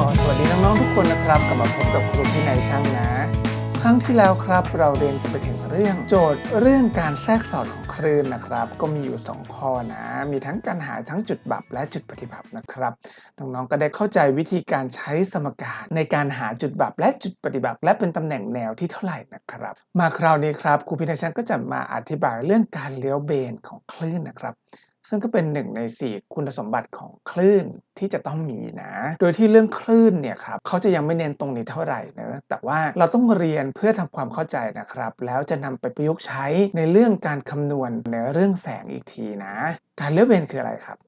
ก่สวัสดีน้องๆทุกคนนะครับกลับมาพบกับครูพี่นายช่างนะ ครั้งที่แล้วครับเราเรียนไปถึงเรื่องโจทย์เรื่องการแทรกสอดของคลื่นนะครับ ก็มีอยู่ 2 ข้อนะ มีทั้งการหาทั้งจุดบับและจุดปฏิบับนะครับน้องๆก็ได้เข้าใจวิธีการใช้สมการในการหาจุดบับและจุดปฏิบับและเป็นตำแหน่งแนวที่เท่าไหร่นะครับ มาคราวนี้ครับครูพี่นายช่างก็จะมาอธิบายเรื่องการเลี้ยวเบนของคลื่นนะครับ ซึ่งก็เป็นหนึ่งใน 4 คุณสมบัติของคลื่นที่จะต้องมีนะ โดยที่เรื่องคลื่นเนี่ยครับเขาจะยังไม่เน้นตรงนี้เท่าไหร่เนะแต่ว่าเราต้องเรียนเพื่อทำความเข้าใจนะครับ แล้วจะนำไปประยุกต์ใช้ในเรื่องการคำนวณในเรื่องแสงอีกทีนะ การเลี้ยวเบนคืออะไรครับ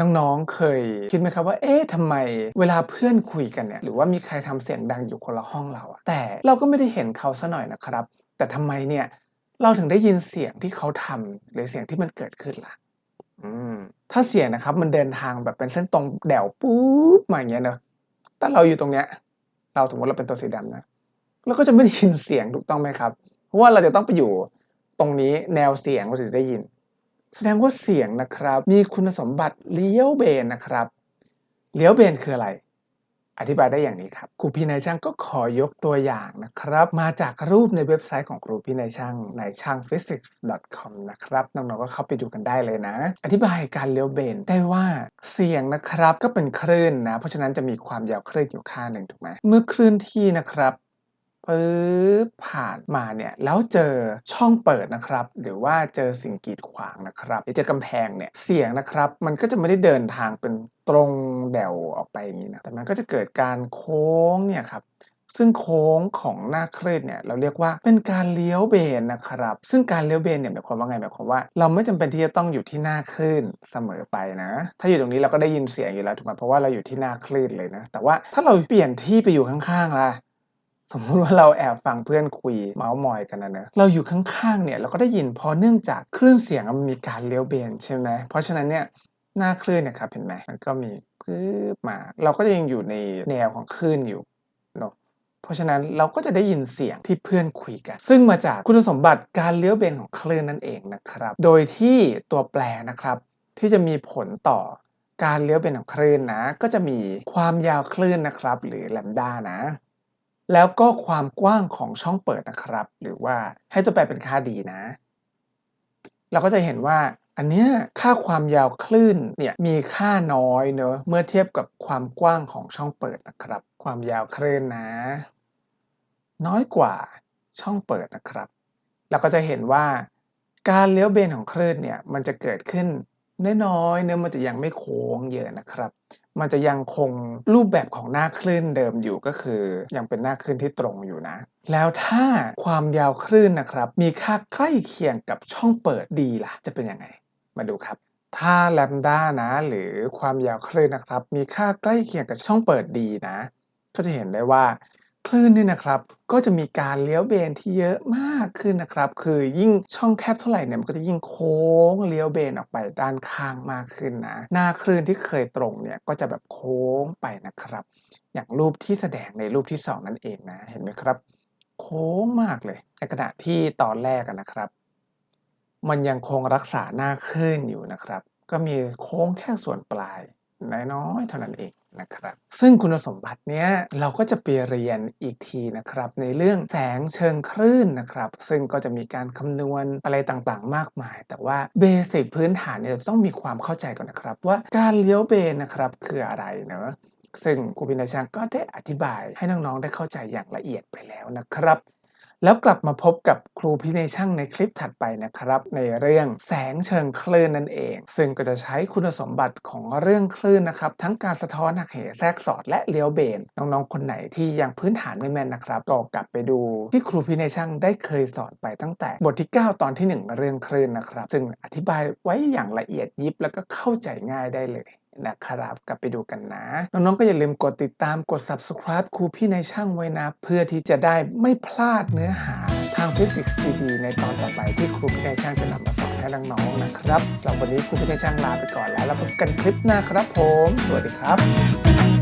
น้องๆ เคยคิดไหมครับว่า เอ๊ะทำไมเวลาเพื่อนคุยกันเนี่ย หรือว่ามีใครทำเสียงดังอยู่คนละห้องเราอะแต่เราก็ไม่ได้เห็นเขาซะหน่อยนะครับ แต่ทำไมเนี่ย เราถึงได้ยินเสียงที่เขาทำหรือเสียงที่มันเกิดขึ้นล่ะอืมถ้าเสียงนะครับ มันเดินทางแบบเป็นเส้นตรงแดวปุ๊บมาอย่างเงี้ยเนอะแต่เราอยู่ตรงเนี้ย เราสมมติเราเป็นตัวสีดำนะเราก็จะไม่ได้ยินเสียงถูกต้องไหมครับ เพราะว่าเราจะต้องไปอยู่ตรงนี้แนวเสียงเราถึงได้ยิน แสดงว่าเสียงนะครับ มีคุณสมบัติเลี้ยวเบนนะครับ เลี้ยวเบนคืออะไร อธิบายได้อย่างนี้ครับครูพี่นายช่างก็ขอยกตัวอย่างนะครับ มาจากรูปในเว็บไซต์ของครูพี่นายช่างในช่าง physics.com นะครับน้องๆก็เข้าไปดูกันได้เลยนะ อธิบายการเลี้ยวเบนได้ว่าเสียงนะครับก็เป็นคลื่นนะ เพราะฉะนั้นจะมีความยาวคลื่นอยู่ค่าหนึ่งถูกไหมเมื่อคลื่นที่นะครับ ปึ๊บผ่านมาเนี่ยแล้วเจอช่องเปิดนะครับ หรือว่าเจอสิ่งกีดขวางนะครับหรือเจอกำแพงเนี่ยเสียงนะครับ มันก็จะไม่ได้เดินทางเป็นตรงแดวออกไปอย่างนี้นะแต่มันก็จะเกิดการโค้งเนี่ยครับซึ่งโค้งของหน้าเคลื่นเนี่ยเราเรียกว่าเป็นการเลี้ยวเบนนะครับ ซึ่งการเลี้ยวเบนเนี่ยหมายความว่าไงหมายความว่า เราไม่จำเป็นที่จะต้องอยู่ที่หน้าคลื่นเสมอไปนะ ถ้าอยู่ตรงนี้เราก็ได้ยินเสียงอยู่แล้วถูกไหมเพราะว่าเราอยู่ที่หน้าคลื่นเลยนะ แต่ว่าถ้าเราเปลี่ยนที่ไปอยู่ข้างๆล่ะ สมมติว่าเราแอบฟังเพื่อนคุยเมาส์มอยกันนะเนอะเราอยู่ข้างๆเนี่ยเราก็ได้ยินเพราะเนื่องจากคลื่นเสียงมันมีการเลี้ยวเบนใช่ไหมเพราะฉะนั้นเนี่ยหน้าคลื่นเนี่ยครับเห็นไหมมันก็มีปึ๊บมา เราก็ยังอยู่ในแนวของคลื่นอยู่เนาะเพราะฉะนั้นเราก็จะได้ยินเสียงที่เพื่อนคุยกัน ซึ่งมาจากคุณสมบัติการเลี้ยวเบนของคลื่นนั่นเองนะครับ โดยที่ตัวแปรนะครับ ที่จะมีผลต่อการเลี้ยวเบนของคลื่นนะ ก็จะมีความยาวคลื่นนะครับ หรือแลมด้านะ แล้วก็ความกว้างของช่องเปิดนะครับ หรือว่าให้ตัวแปรเป็นค่าดีนะ เราก็จะเห็นว่าอันเนี้ยค่าความยาวคลื่นเนี่ยมีค่าน้อยเนอะเมื่อเทียบกับความกว้างของช่องเปิดนะครับ ความยาวคลื่นนะ น้อยกว่าช่องเปิดนะครับ เราก็จะเห็นว่าการเลี้ยวเบนของคลื่นเนี่ยมันจะเกิดขึ้นน้อยๆเนื้อะมันจะยังไม่โค้งเยอะนะครับ มันจะยังคงรูปแบบของหน้าคลื่นเดิมอยู่ก็คือ ยังเป็นหน้าคลื่นที่ตรงอยู่นะ แล้วถ้าความยาวคลื่นนะครับ มีค่าใกล้เคียงกับช่องเปิดดีล่ะ จะเป็นยังไง มาดูครับ ถ้าแลมด้านะ หรือความยาวคลื่นนะครับ มีค่าใกล้เคียงกับช่องเปิดดีนะ ก็จะเห็นได้ว่า คลื่นเนี่ยนะครับก็จะมีการเลี้ยวเบนที่เยอะมากขึ้นนะครับ คือยิ่งช่องแคบเท่าไหร่เนี่ยมันก็จะยิ่งโค้งเลี้ยวเบนออกไปด้านข้างมากขึ้นนะหน้าคลื่นที่เคยตรงเนี่ยก็จะแบบโค้งไปนะครับ อย่างรูปที่แสดงในรูปที่ 2 นั่นเองนะเห็นไหมครับ โค้งมากเลยในขณะที่ตอนแรกนะครับ มันยังคงรักษาหน้าคลื่นอยู่นะครับ ก็มีโค้งแค่ส่วนปลาย น้อยๆเท่านั้นเองนะครับ ซึ่งคุณสมบัติเนี้ยเราก็จะไปเรียนอีกทีนะครับ ในเรื่องแสงเชิงคลื่นนะครับ ซึ่งก็จะมีการคำนวณอะไรต่างๆ มากมาย แต่ว่าเบสิกพื้นฐานเนี่ยจะต้องมีความเข้าใจก่อนนะครับ ว่าการเลี้ยวเบนนะครับคืออะไรเนอะซึ่งครูพินาชังก็ได้อธิบายให้น้องๆได้เข้าใจอย่างละเอียดไปแล้วนะครับ แล้วกลับมาพบกับครูพิเนช่างในคลิปถัดไปนะครับ ในเรื่องแสงเชิงคลื่นนั่นเอง ซึ่งก็จะใช้คุณสมบัติของเรื่องคลื่นนะครับ ทั้งการสะท้อนหักเหแทรกสอดและเลี้ยวเบน น้องๆ คนไหนที่ยังพื้นฐานไม่แม่นนะครับก็กลับไปดูที่ครูพิเนช่างได้เคยสอนไปตั้งแต่บทที่ 9 ตอนที่ 1 เรื่องคลื่นนะครับ ซึ่งอธิบายไว้อย่างละเอียดยิบแล้วก็เข้าใจง่ายได้เลย นะครับ กลับไปดูกันนะ น้องๆก็อย่าลืมกดติดตามกด subscribe ครูพี่ในช่างไว้นะ เพื่อที่จะได้ไม่พลาดเนื้อหาทางฟิสิกส์ดีๆในตอนต่อไปที่ครูพี่ในช่างจะนำมาสอนให้น้องๆนะครับสำหรับวันนี้ครูพี่ในช่างลาไปก่อนแล้วแล้วพบกันคลิปหน้าครับผม สวัสดีครับ